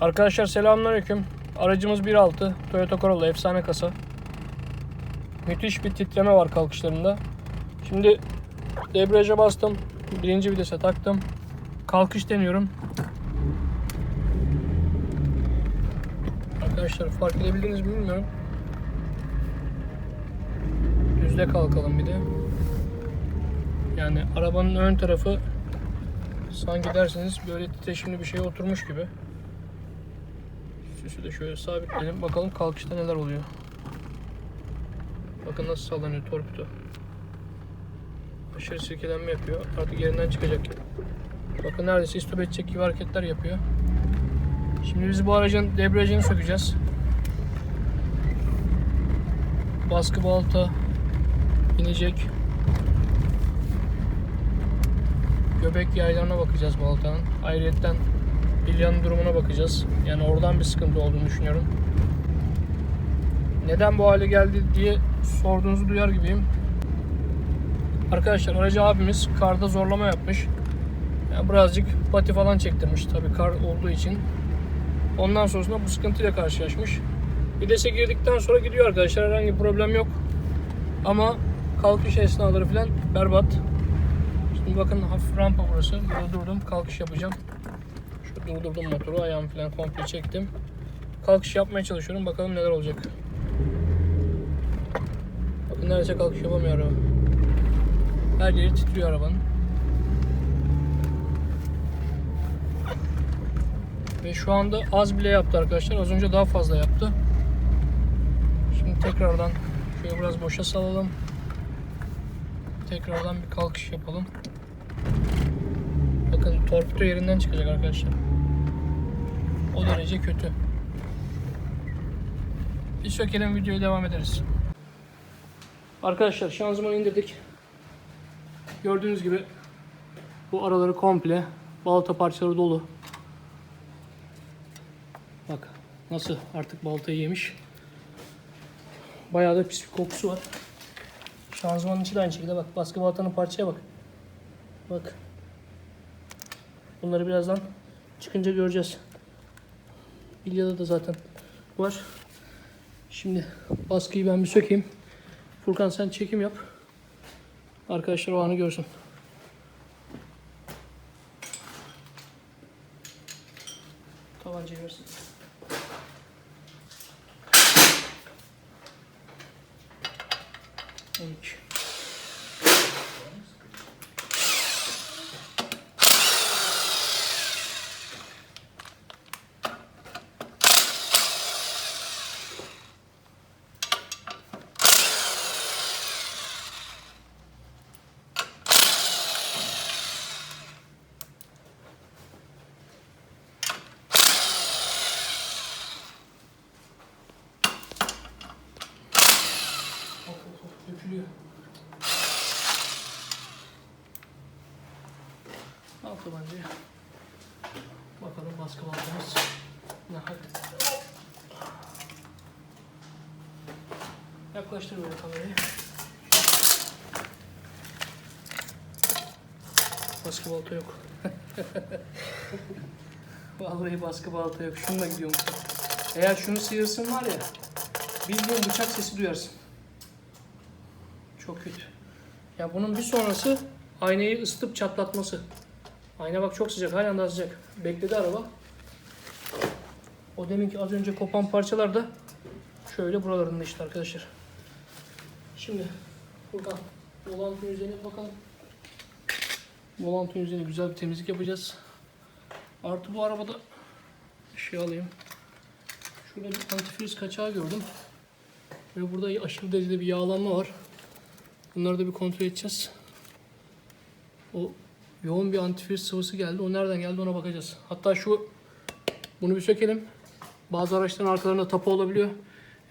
Arkadaşlar selamünaleyküm. Aracımız 1.6 Toyota Corolla efsane kasa. Müthiş bir titreme var kalkışlarında. Şimdi debriyaja bastım. Birinci vitese taktım. Kalkış deniyorum. Arkadaşlar fark edebildiniz mi bilmiyorum. Düzde kalkalım bir de. Yani arabanın ön tarafı sanki derseniz böyle titreşimli bir şeye oturmuş gibi. Süsü de şöyle sabitleyelim. Bakalım kalkışta neler oluyor. Bakın nasıl sallanıyor torpido. Aşırı silkelenme yapıyor. Artık yerinden çıkacak. Bakın neredeyse istop edecek gibi hareketler yapıyor. Şimdi biz bu aracın debriyajını sökeceğiz. Baskı balta inecek. Göbek yaylarına bakacağız baltanın. Ayrıyetten bilyanın durumuna bakacağız. Yani oradan bir sıkıntı olduğunu düşünüyorum. Neden bu hale geldi diye sorduğunuzu duyar gibiyim. Arkadaşlar aracı abimiz karda zorlama yapmış. Yani birazcık pati falan çektirmiş tabii kar olduğu için. Ondan sonrasında bu sıkıntıyla karşılaşmış. Vitese girdikten sonra gidiyor arkadaşlar herhangi bir problem yok. Ama kalkış esnaları falan berbat. Şimdi bakın hafif rampa burası. Burada durdum kalkış yapacağım. Durdurdum motoru ayağımı falan komple çektim. Kalkış yapmaya çalışıyorum bakalım neler olacak. Bakın neredeyse kalkış yapamıyor araba. Her yeri titriyor arabanın. Ve şu anda az bile yaptı arkadaşlar. Az önce daha fazla yaptı. Şimdi tekrardan şöyle biraz boşa salalım. Tekrardan bir kalkış yapalım. Bakın torpido yerinden çıkacak arkadaşlar. O derece kötü. Bir sökelim videoya devam ederiz. Arkadaşlar şanzımanı indirdik. Gördüğünüz gibi bu araları komple balta parçaları dolu. Bak nasıl artık baltayı yemiş. Bayağı da pis bir kokusu var. Şanzımanın içi de aynı şekilde bak baskı baltanın parçaya bak. Bak. Bunları birazdan çıkınca göreceğiz. Bilyada da zaten var. Şimdi baskıyı ben bir sökeyim. Furkan sen çekim yap. Arkadaşlar o anı görsün. Tabancayı versin. On iki. Of of of dökülüyor. Al tabancayı. Bakalım baskı baltamız ne hal. Yaklaştır böyle kamerayı. Baskı balta yok. Vallahi baskı balta yok. Şununla gidiyorum. Eğer şunu sıyırsın var ya bildiğin bıçak sesi duyarsın. Çok kötü. Ya bunun bir sonrası aynayı ısıtıp çatlatması. Ayna bak çok sıcak, halen daha sıcak. Bekledi araba. O deminki az önce kopan parçalar da şöyle buralarında işte arkadaşlar. Şimdi buradan volantın üzerine bakalım. Volantın üzerine güzel bir temizlik yapacağız. Artı bu arabada şey alayım. Şurada bir antifriz kaçağı gördüm. Ve burada aşırı derecede bir yağlanma var. Bunları da bir kontrol edeceğiz. O yoğun bir antifriz sıvısı geldi. O nereden geldi ona bakacağız. Hatta şu bunu bir sökelim. Bazı araçların arkalarında tapa olabiliyor.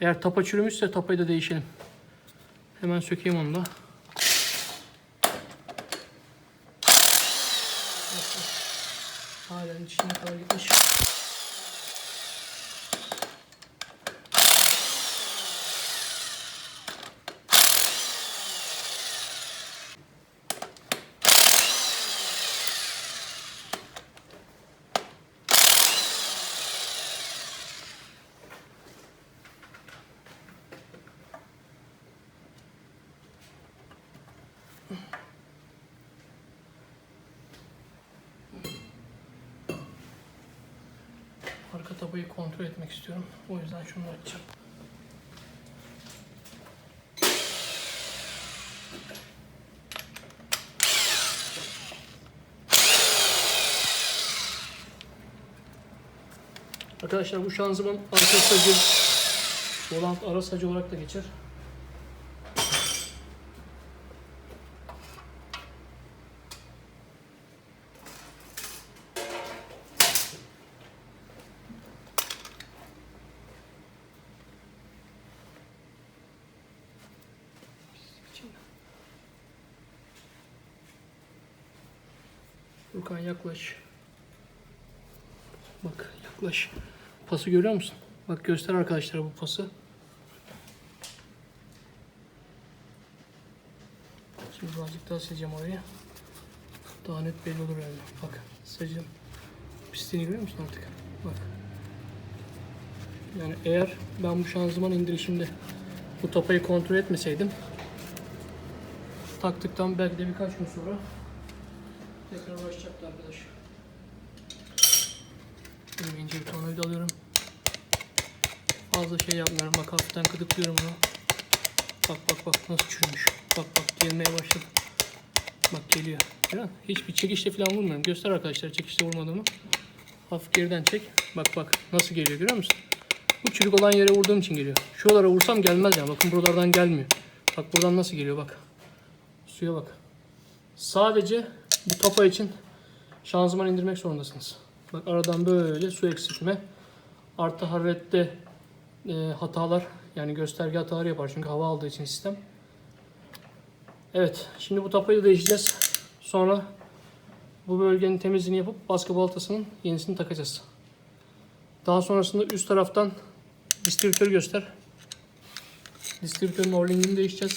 Eğer tapa çürümüşse tapayı da değişelim. Hemen sökeyim onu da. Halen içine kadar gitmiş. Arka tabayı kontrol etmek istiyorum. O yüzden şunu açacağım. Arkadaşlar bu şanzıman arka sacı, volant ara sacı olarak da geçer. Furkan yaklaş. Bak yaklaş. Pası görüyor musun? Bak göster arkadaşlar bu pası. Şimdi birazcık daha sileceğim orayı. Daha net belli olur yani. Bak sacın pisliğini görüyor musun artık? Bak. Yani eğer ben bu şanzıman indirişimde bu tapayı kontrol etmeseydim taktıktan belki de birkaç gün sonra tekrar başlayacaktı arkadaş. Şimdi ince bir tornavida alıyorum. Fazla şey yapmıyorum. Bak hafiften gıdıklıyorum onu. Bak bak bak nasıl çürümüş. Bak bak gelmeye başladı. Bak geliyor. Ya, hiçbir çekişle falan vurmuyorum. Göster arkadaşlar çekişle vurmadığımı. Hafif geriden çek. Bak bak nasıl geliyor görüyor musun? Bu çürük olan yere vurduğum için geliyor. Şuralara vursam gelmez ya. Bakın buralardan gelmiyor. Bak buradan nasıl geliyor bak. Suya bak. Sadece bu tapa için şanzıman indirmek zorundasınız. Bak aradan böyle su eksiltme. Artı hararette e, hatalar yani gösterge hataları yapar çünkü hava aldığı için sistem. Evet şimdi bu tapayı değişeceğiz. Sonra bu bölgenin temizliğini yapıp baskı baltasının yenisini takacağız. Daha sonrasında üst taraftan distribütörü göster. Distribütörün orlingini değişeceğiz.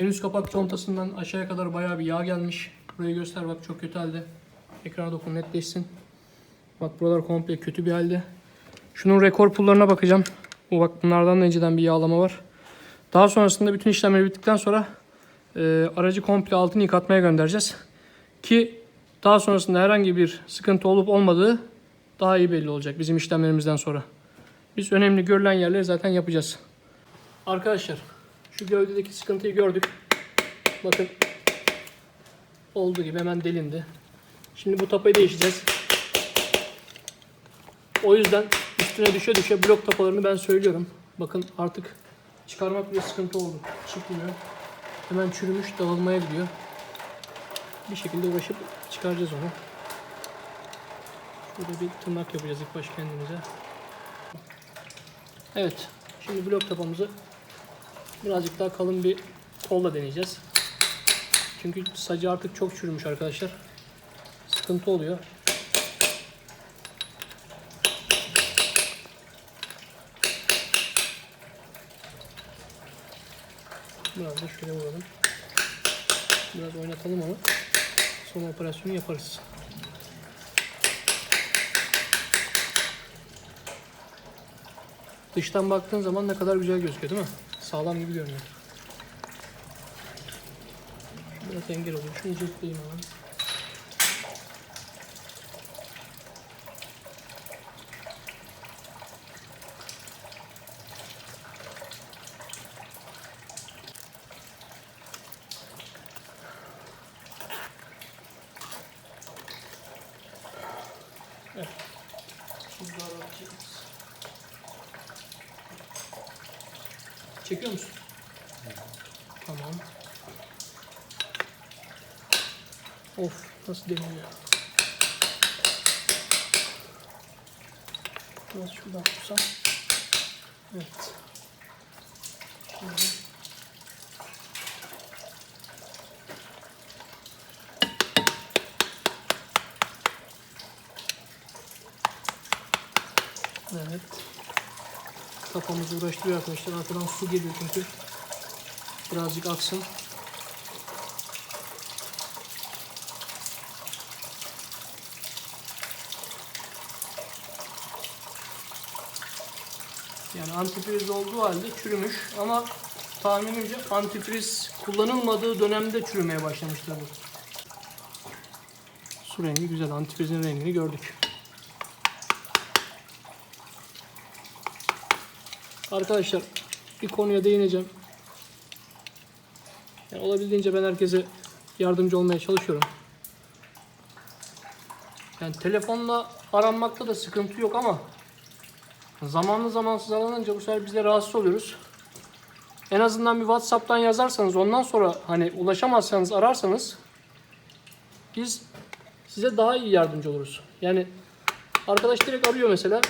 En üst kapak contasından aşağıya kadar bayağı bir yağ gelmiş. Burayı göster bak çok kötü halde. Ekrana dokun netleşsin. Bak buralar komple kötü bir halde. Şunun rekor pullarına bakacağım. Bu bak bunlardan da önceden bir yağlama var. Daha sonrasında bütün işlemleri bittikten sonra e, aracı komple altını yıkatmaya göndereceğiz. Ki daha sonrasında herhangi bir sıkıntı olup olmadığı daha iyi belli olacak bizim işlemlerimizden sonra. Biz önemli görülen yerleri zaten yapacağız. Arkadaşlar şu gövdedeki sıkıntıyı gördük. Bakın olduğu gibi hemen delindi. Şimdi bu tapayı değişeceğiz. O yüzden üstüne düşe düşe blok tapalarını ben söylüyorum. Bakın artık çıkarmak bile sıkıntı oldu. Çıkmıyor. Hemen çürümüş dağılmaya gidiyor. Bir şekilde uğraşıp çıkaracağız onu. Şurada bir tırnak yapacağız ilk baş kendimize. Evet. Şimdi blok tapamızı birazcık daha kalın bir kolla deneyeceğiz. Çünkü sacı artık çok çürümüş arkadaşlar. Sıkıntı oluyor. Biraz da şöyle vuralım. Biraz oynatalım onu. Son operasyonu yaparız. Dıştan baktığın zaman ne kadar güzel gözüküyor değil mi? Sağlam gibi görünüyor. Biraz engel oluyor. Şunu cırtlayayım hemen. Evet. Şimdi daha rahat çekeriz. Çekiyor musun? Tamam. Of nasıl deniyor. Biraz şuradan tutsam. Evet. Şimdi. Evet. Kafamızı uğraştırıyor arkadaşlar. Arkadan su geliyor çünkü. Birazcık aksın. Yani antifriz olduğu halde çürümüş ama tahminimce antifriz kullanılmadığı dönemde çürümeye başlamıştır bu. Su rengi güzel. Antifrizin rengini gördük. Arkadaşlar bir konuya değineceğim. Yani olabildiğince ben herkese yardımcı olmaya çalışıyorum. Yani telefonla aranmakta da sıkıntı yok ama zamanlı zamansız aranınca bu sefer biz de rahatsız oluyoruz. En azından bir WhatsApp'tan yazarsanız ondan sonra hani ulaşamazsanız ararsanız biz size daha iyi yardımcı oluruz. Yani arkadaş direkt arıyor mesela.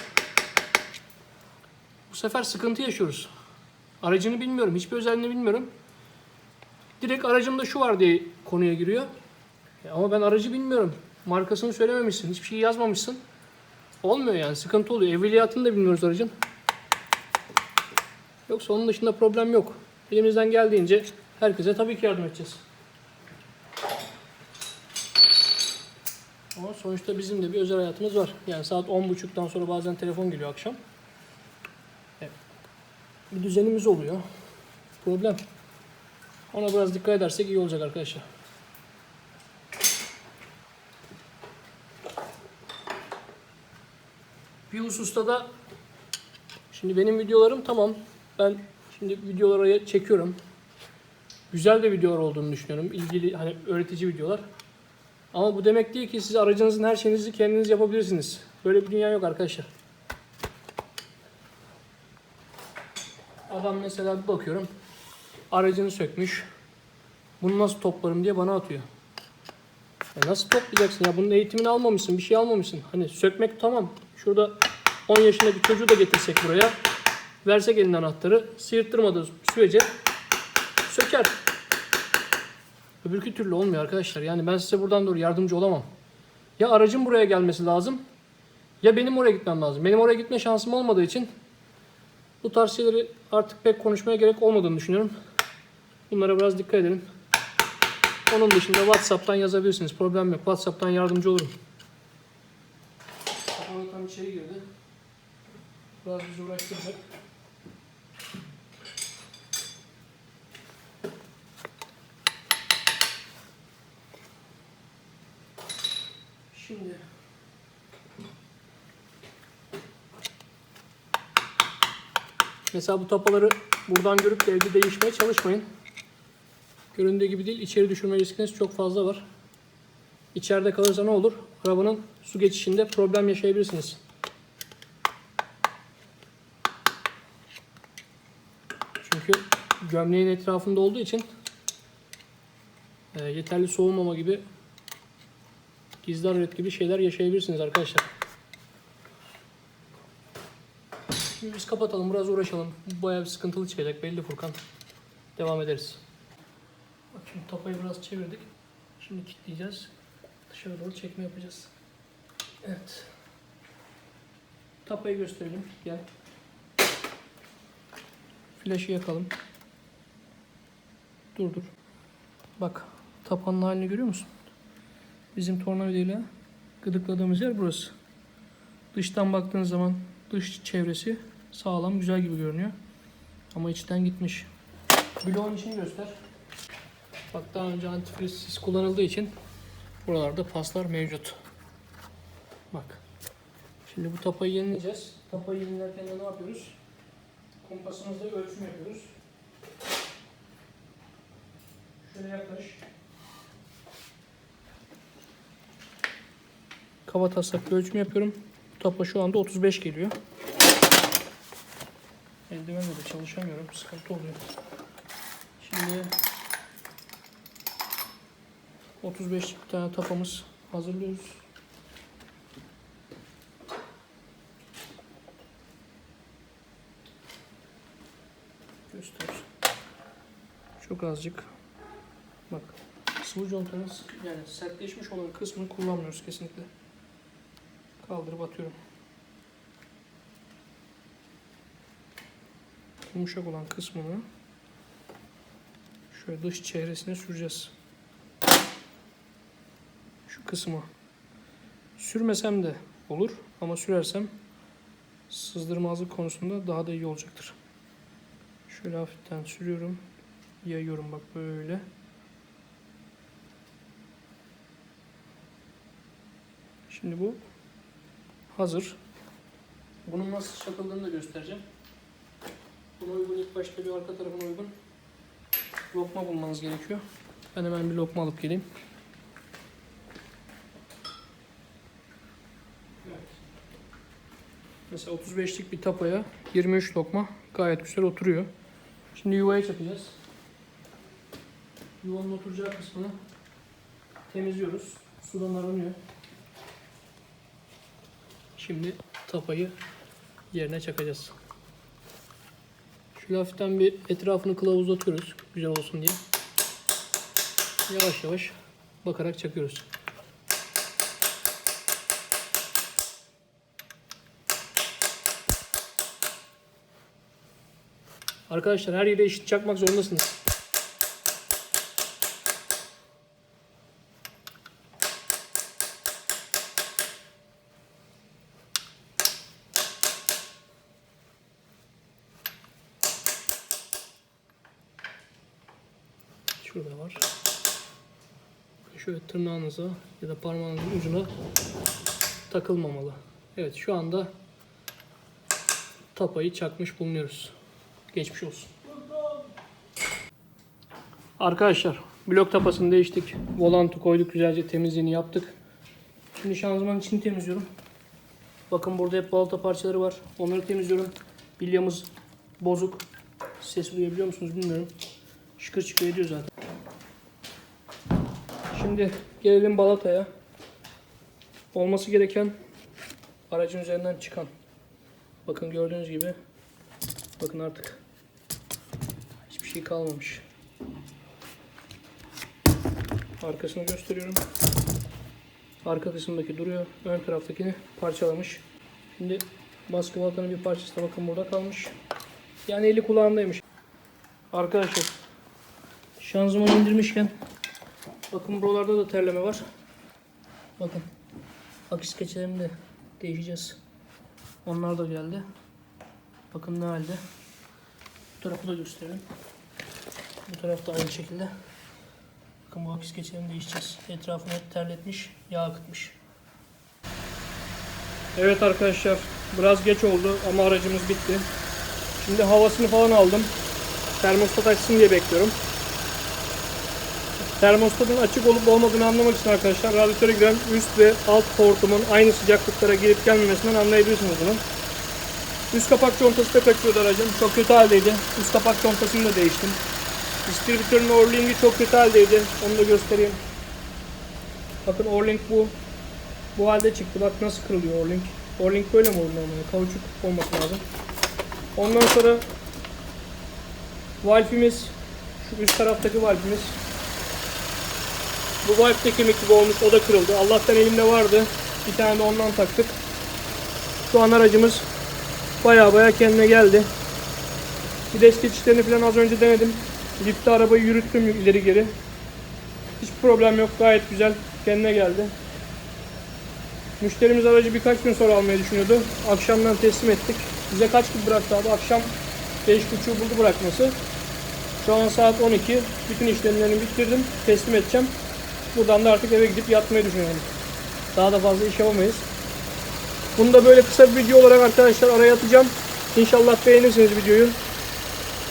Bu sefer sıkıntı yaşıyoruz. Aracını bilmiyorum, hiçbir özelliğini bilmiyorum. Direkt aracımda şu var diye konuya giriyor. Ya ama ben aracı bilmiyorum. Markasını söylememişsin, hiçbir şey yazmamışsın. Olmuyor yani, sıkıntı oluyor. Evveliyatını da bilmiyoruz aracın. Yoksa onun dışında problem yok. Elimizden geldiğince herkese tabii ki yardım edeceğiz. Ama sonuçta bizim de bir özel hayatımız var. Yani saat 10.30'dan sonra bazen telefon geliyor akşam. Evet. Bir düzenimiz oluyor. Problem. Ona biraz dikkat edersek iyi olacak arkadaşlar. Bir hususta da şimdi benim videolarım tamam. Ben şimdi videoları çekiyorum. Güzel de videolar olduğunu düşünüyorum. İlgili hani öğretici videolar. Ama bu demek değil ki siz aracınızın her şeyinizi kendiniz yapabilirsiniz. Böyle bir dünya yok arkadaşlar. Adam mesela bir bakıyorum. Aracını sökmüş. Bunu nasıl toplarım diye bana atıyor. Ya nasıl toplayacaksın ya? Bunun eğitimini almamışsın, bir şey almamışsın. Hani sökmek tamam. Şurada 10 yaşındaki çocuğu da getirsek buraya. Versek elinden anahtarı. Sıyırttırmadığı sürece söker. Öbürkü türlü olmuyor arkadaşlar. Yani ben size buradan doğru yardımcı olamam. Ya aracın buraya gelmesi lazım. Ya benim oraya gitmem lazım. Benim oraya gitme şansım olmadığı için bu tarz şeyleri artık pek konuşmaya gerek olmadığını düşünüyorum. Bunlara biraz dikkat edelim. Onun dışında WhatsApp'tan yazabilirsiniz. Problem yok. WhatsApp'tan yardımcı olurum. Tam içeri girdi. Biraz bizi uğraştıracak. Şimdi Mesela bu tapaları buradan görüp de evde değişmeye çalışmayın. Göründüğü gibi değil, içeri düşürme riskiniz çok fazla var. İçeride kalırsa ne olur? Arabanın su geçişinde problem yaşayabilirsiniz. Çünkü gömleğin etrafında olduğu için e, yeterli soğumama gibi gizli hararet gibi şeyler yaşayabilirsiniz arkadaşlar. Şimdi biz kapatalım, biraz uğraşalım. Bayağı bir sıkıntılı çıkacak belli Furkan. Devam ederiz. Bak şimdi tapayı biraz çevirdik. Şimdi kilitleyeceğiz. Dışarı doğru çekme yapacağız. Evet. Tapayı gösterelim. Gel. Flaşı yakalım. Dur dur. Bak tapanın halini görüyor musun? Bizim tornavidayla gıdıkladığımız yer burası. Dıştan baktığın zaman dış çevresi sağlam, güzel gibi görünüyor. Ama içten gitmiş. Bloğun içini göster. Bak daha önce antifrizsiz kullanıldığı için buralarda paslar mevcut. Bak. Şimdi bu tapayı yenileyeceğiz. Tapayı yenilerken de ne yapıyoruz? Kompasımızda ölçüm yapıyoruz. Şöyle yaklaş. Kaba taslak bir ölçüm yapıyorum. Tapa şu anda 35 geliyor. Eldivenle de çalışamıyorum. Sıkıntı oluyor. Şimdi 35 bir tane tapamız hazırlıyoruz. Göster. Çok azıcık. Bak. Sıvı contanın yani sertleşmiş olan kısmını kullanmıyoruz kesinlikle. Kaldırıp atıyorum. Yumuşak olan kısmını şöyle dış çehresine süreceğiz. Şu kısmı. Sürmesem de olur ama sürersem sızdırmazlık konusunda daha da iyi olacaktır. Şöyle hafiften sürüyorum. Yayıyorum bak böyle. Şimdi bu hazır. Bunun nasıl çakıldığını da göstereceğim. Buna uygun ilk başta bir arka tarafına uygun lokma bulmanız gerekiyor. Ben hemen bir lokma alıp geleyim. Evet. Mesela 35'lik bir tapaya 23 lokma gayet güzel oturuyor. Şimdi yuvaya çakacağız. Yuvanın oturacağı kısmını temizliyoruz. Sudan aranıyor. Şimdi tapayı yerine çakacağız. Şöyle hafiften bir etrafını kılavuzlatıyoruz güzel olsun diye. Yavaş yavaş bakarak çakıyoruz. Arkadaşlar her yere eşit çakmak zorundasınız. Şurada var. Şöyle tırnağınıza ya da parmağınızın ucuna takılmamalı. Evet şu anda tapayı çakmış bulunuyoruz. Geçmiş olsun. Arkadaşlar blok tapasını değiştik. Volantı koyduk güzelce temizliğini yaptık. Şimdi şanzımanın içini temizliyorum. Bakın burada hep balata parçaları var. Onları temizliyorum. Bilyamız bozuk. Ses duyabiliyor musunuz bilmiyorum. Şıkır şıkır ediyor zaten. Şimdi gelelim balataya. Olması gereken aracın üzerinden çıkan. Bakın gördüğünüz gibi bakın artık şey kalmamış. Arkasını gösteriyorum. Arka kısımdaki duruyor. Ön taraftakini parçalamış. Şimdi baskı balatanın bir parçası da bakın burada kalmış. Yani eli kulağındaymış. Arkadaşlar şanzımanı indirmişken bakın buralarda da terleme var. Bakın akis keçelerini de değişeceğiz. Onlar da geldi. Bakın ne halde. Bu tarafı da gösterelim. Bu taraf da aynı şekilde. Bakın bu akis keçelerini değişeceğiz. Etrafını terletmiş, yağ akıtmış. Evet arkadaşlar biraz geç oldu ama aracımız bitti. Şimdi havasını falan aldım. Termostat açsın diye bekliyorum. Termostatın açık olup olmadığını anlamak için arkadaşlar radyatöre giren üst ve alt hortumun aynı sıcaklıklara gelip gelmemesinden anlayabilirsiniz bunu. Üst kapak contası da kaçıyordu aracım. Çok kötü haldeydi. Üst kapak contasını da değiştim. Distribütörün Orlink'i çok kötü haldeydi. Onu da göstereyim. Bakın Orlink bu. Bu halde çıktı. Bak nasıl kırılıyor Orlink. Orlink böyle mi olur normalde? Kauçuk olması lazım. Ondan sonra valfimiz şu üst taraftaki valfimiz bu valf de kemik gibi olmuş. O da kırıldı. Allah'tan elimde vardı. Bir tane de ondan taktık. Şu an aracımız baya baya kendine geldi. Vites geçişlerini falan az önce denedim. Lifte arabayı yürüttüm ileri geri. Hiç problem yok. Gayet güzel. Kendine geldi. Müşterimiz aracı birkaç gün sonra almayı düşünüyordu. Akşamdan teslim ettik. Bize kaç gibi bıraktı abi? Akşam 5.30'u buldu bırakması. Şu an saat 12. Bütün işlemlerini bitirdim. Teslim edeceğim. Buradan da artık eve gidip yatmayı düşünüyorum. Daha da fazla iş yapamayız. Bunu da böyle kısa bir video olarak arkadaşlar araya atacağım. İnşallah beğenirsiniz videoyu.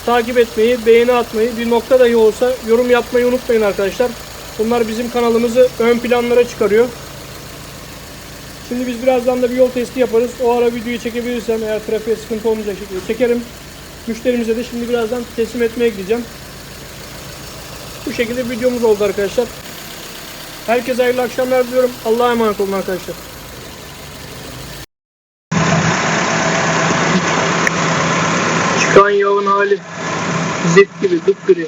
Takip etmeyi, beğeni atmayı, bir nokta dahi olsa yorum yapmayı unutmayın arkadaşlar. Bunlar bizim kanalımızı ön planlara çıkarıyor. Şimdi biz birazdan da bir yol testi yaparız. O ara videoyu çekebilirsem eğer trafiğe sıkıntı olmayacak şekilde çekerim. Müşterimize de şimdi birazdan teslim etmeye gideceğim. Bu şekilde videomuz oldu arkadaşlar. Herkese hayırlı akşamlar diliyorum. Allah'a emanet olun arkadaşlar. Çıkan yağın hali zift gibi, gri.